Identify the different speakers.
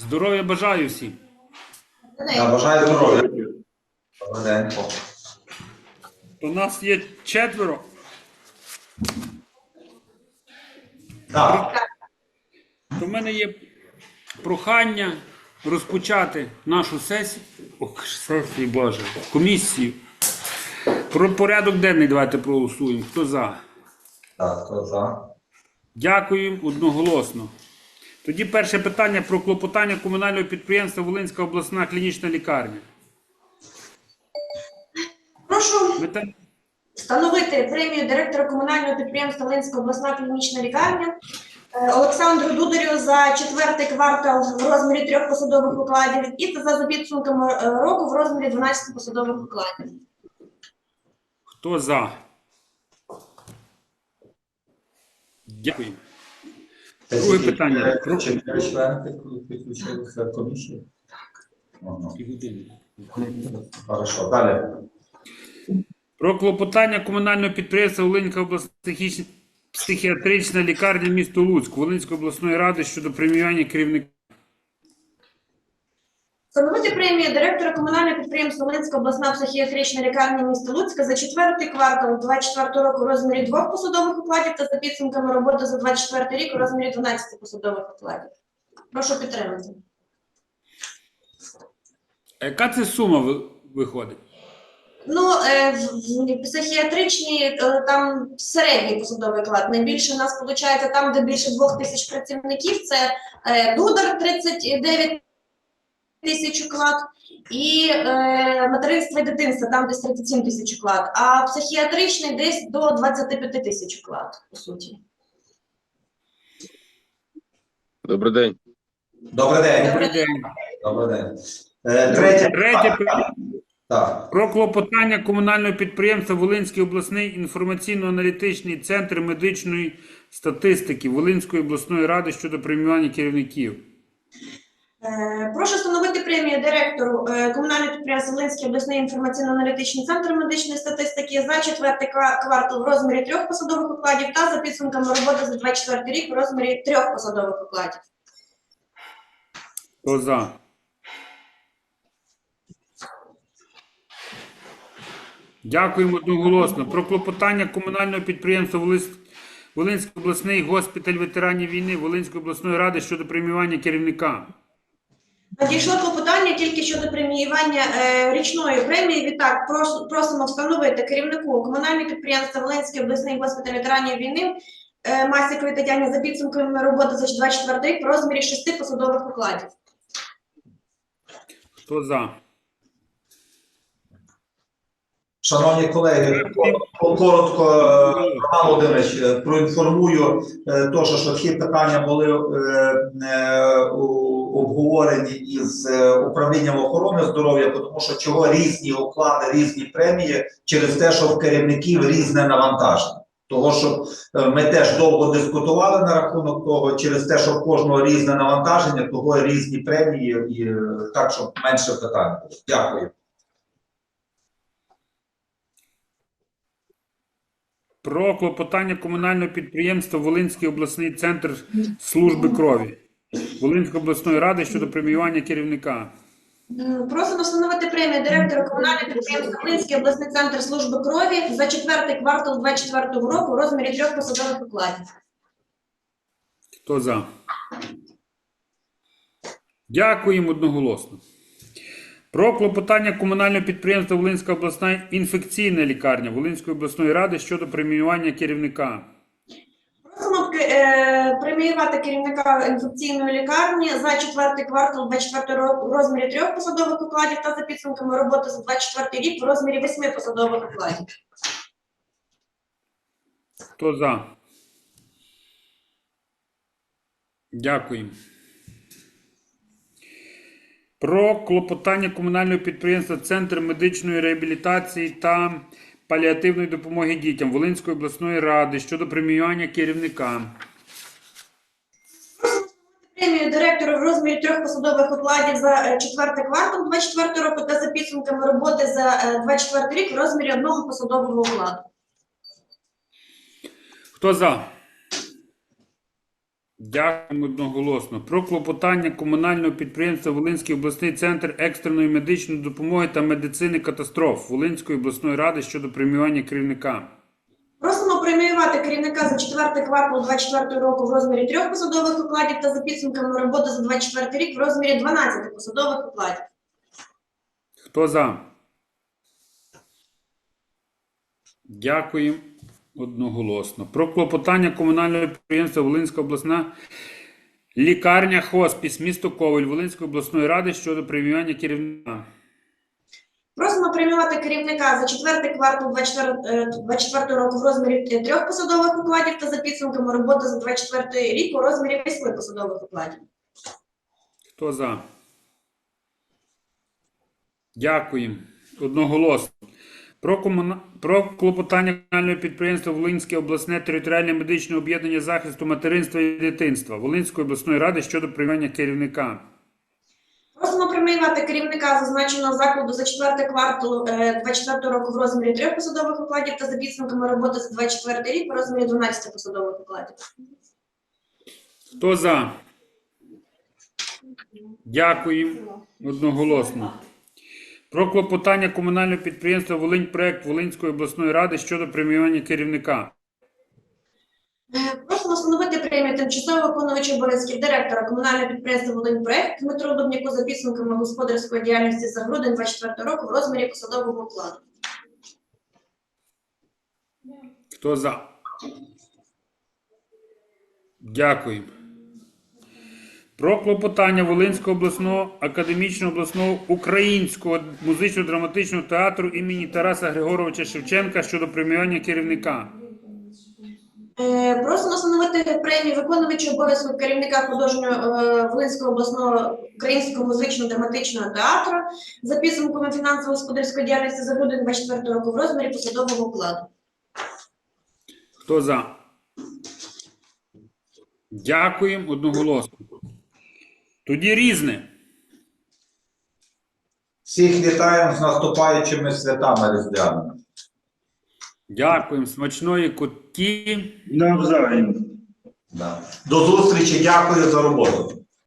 Speaker 1: Здоров'я бажаю всім.
Speaker 2: Я бажаю здоров'я. Добрий день.
Speaker 1: У нас є четверо.
Speaker 2: Так,
Speaker 1: в мене є прохання розпочати нашу сесію. Ох, сесію, Боже, комісію. Про порядок денний давайте проголосуємо. Хто за?
Speaker 2: так, хто за?
Speaker 1: Дякую одноголосно. Тоді перше питання про клопотання комунального підприємства Волинська обласна клінічна лікарня.
Speaker 3: Прошу
Speaker 1: Ми там
Speaker 3: встановити премію директора комунального підприємства Волинська обласна клінічна лікарня е, Олександру Дударю за четвертий квартал в розмірі трьох посадових окладів і за за підсумками е, року в розмірі 12 посадових окладів.
Speaker 1: Хто за? Дякую. Друге питання.
Speaker 2: Чи члени підключилися комісії. Хорошо, далі.
Speaker 1: Про клопотання комунального підприємства Волинська обласна психіатрична лікарня місто Луцьк Волинської обласної ради щодо преміювання керівника.
Speaker 3: Встановити премію директора комунального підприємства Волинська обласна психіатрична лікарня міста Луцька за четвертий квартал 24 року в розмірі двох посадових окладів та за підсумками роботи за 24 рік у розмірі 12 посадових окладів. Прошу підтримати.
Speaker 1: А Яка це сума ви- виходить?
Speaker 3: Ну, е, в- в психіатричній е, там середній посадовий клад. Найбільше у нас виходить там, де більше двох тисяч працівників. Це е, Дудар 39 тисяч уклад і е, материнство і дитинство, там десь 37 тисяч уклад, а психіатричний десь до 25 тисяч уклад, по суті.
Speaker 4: Добрий день.
Speaker 2: Добрий день.
Speaker 1: Добрий день.
Speaker 2: Добрий день. Е, Третє.
Speaker 1: Третє питання.
Speaker 2: Так.
Speaker 1: Про клопотання комунального підприємства Волинський обласний інформаційно-аналітичний центр медичної статистики Волинської обласної ради щодо преміювання керівників.
Speaker 3: Е, Прошу встановити премію директору е, комунального підприємства Волинський обласний інформаційно-аналітичний центр медичної статистики за четвертий квартал в розмірі трьох посадових окладів та за підсумками роботи за 24 рік в розмірі трьох посадових окладів.
Speaker 1: Хто за? Дякуємо одноголосно. Про клопотання комунального підприємства Волинськ- Волинський обласний госпіталь ветеранів війни Волинської обласної ради щодо преміювання керівника.
Speaker 3: Надійшло клопотання тільки щодо преміювання е, річної премії. Відтак прос- просимо встановити керівнику комунального підприємства Волинський обласний госпіталь ветеранів війни е, Масіковій Тетяні за підсумками роботи за 24 рік в розмірі шести посадових окладів.
Speaker 1: Хто за?
Speaker 2: Шановні колеги, коротко, е, Роман Володимирович, е, проінформую, е, то, що, ці питання були е, е, обговорені із е, управлінням охорони здоров'я, тому що чого різні оклади, різні премії через те, що в керівників різне навантаження. Того, що е, ми теж довго дискутували на рахунок того, через те, що в кожного різне навантаження, того різні премії, і е, так, щоб менше питань. Дякую.
Speaker 1: Про клопотання комунального підприємства Волинський обласний центр служби крові Волинської обласної ради щодо преміювання керівника.
Speaker 3: Просимо встановити премію директора комунального підприємства Волинський обласний центр служби крові за четвертий квартал 24 року в розмірі трьох посадових окладів.
Speaker 1: Хто за? Дякуємо одноголосно. Про клопотання комунального підприємства Волинська обласна інфекційна лікарня Волинської обласної ради щодо преміювання керівника.
Speaker 3: Просимо е, преміювати керівника інфекційної лікарні за четвертий квартал 24 року в розмірі трьох посадових окладів та за підсумками роботи за 24 рік в розмірі восьми посадових окладів.
Speaker 1: Хто за? Дякуємо. Про клопотання комунального підприємства Центр медичної реабілітації та паліативної допомоги дітям Волинської обласної ради щодо преміювання керівника.
Speaker 3: Премію директору в розмірі трьох посадових окладів за е, четвертий квартал 24 року та за підсумками роботи за е, 24 рік в розмірі одного посадового окладу.
Speaker 1: Хто за? Дякуємо одноголосно. Про клопотання комунального підприємства Волинський обласний центр екстреної медичної допомоги та медицини катастроф Волинської обласної ради щодо преміювання керівника.
Speaker 3: Просимо преміювати керівника за четвертий квартал 24 року в розмірі трьох посадових окладів та за підсумками роботи за 24 рік в розмірі 12 посадових окладів.
Speaker 1: Хто за? Дякую одноголосно. Про клопотання комунального підприємства Волинська обласна лікарня Хоспіс, місто Коваль Волинської обласної ради щодо преміювання керівника.
Speaker 3: Просимо преміювати керівника за четвертий квартал 24, е, 24 року в розмірі трьох посадових окладів та за підсумками роботи за 24 рік у розмірі 8 посадових окладів.
Speaker 1: Хто за? Дякую. Одноголосно. Про, комуна... Про клопотання комунального підприємства Волинське обласне територіальне медичне об'єднання захисту материнства і дитинства Волинської обласної ради щодо приймання керівника.
Speaker 3: Просимо преміювати керівника зазначеного закладу за четвертий квартал е, 24 року в розмірі трьох посадових окладів та за підсумками роботи за 24 рік у розмірі 12 посадових окладів.
Speaker 1: Хто за? Дякую. Одноголосно. Про клопотання комунального підприємства Волиньпроект Волинської обласної ради щодо преміювання керівника.
Speaker 3: Е, Просимо встановити премію тимчасово виконувача обов'язків директора комунального підприємства «Волиньпроект» Дмитру Дубняку за підсумками господарської діяльності за грудень 24 року в розмірі посадового окладу.
Speaker 1: Хто за? Дякую. Про клопотання Волинського обласного академічного обласного українського музично-драматичного театру імені Тараса Григоровича Шевченка щодо преміювання керівника.
Speaker 3: Е, Просимо встановити премію виконувачу обов'язку керівника художнього е, Волинського обласного українського музично-драматичного театру за підсумками фінансово-господарської діяльності за грудень 24 року в розмірі посадового окладу.
Speaker 1: Хто за? Дякуємо одноголосно. Тоді різне.
Speaker 2: Всіх вітаємо з наступаючими святами різдвяними.
Speaker 1: Дякуємо. Смачної кутки.
Speaker 5: Навзаєм.
Speaker 2: Да. До зустрічі, дякую за роботу.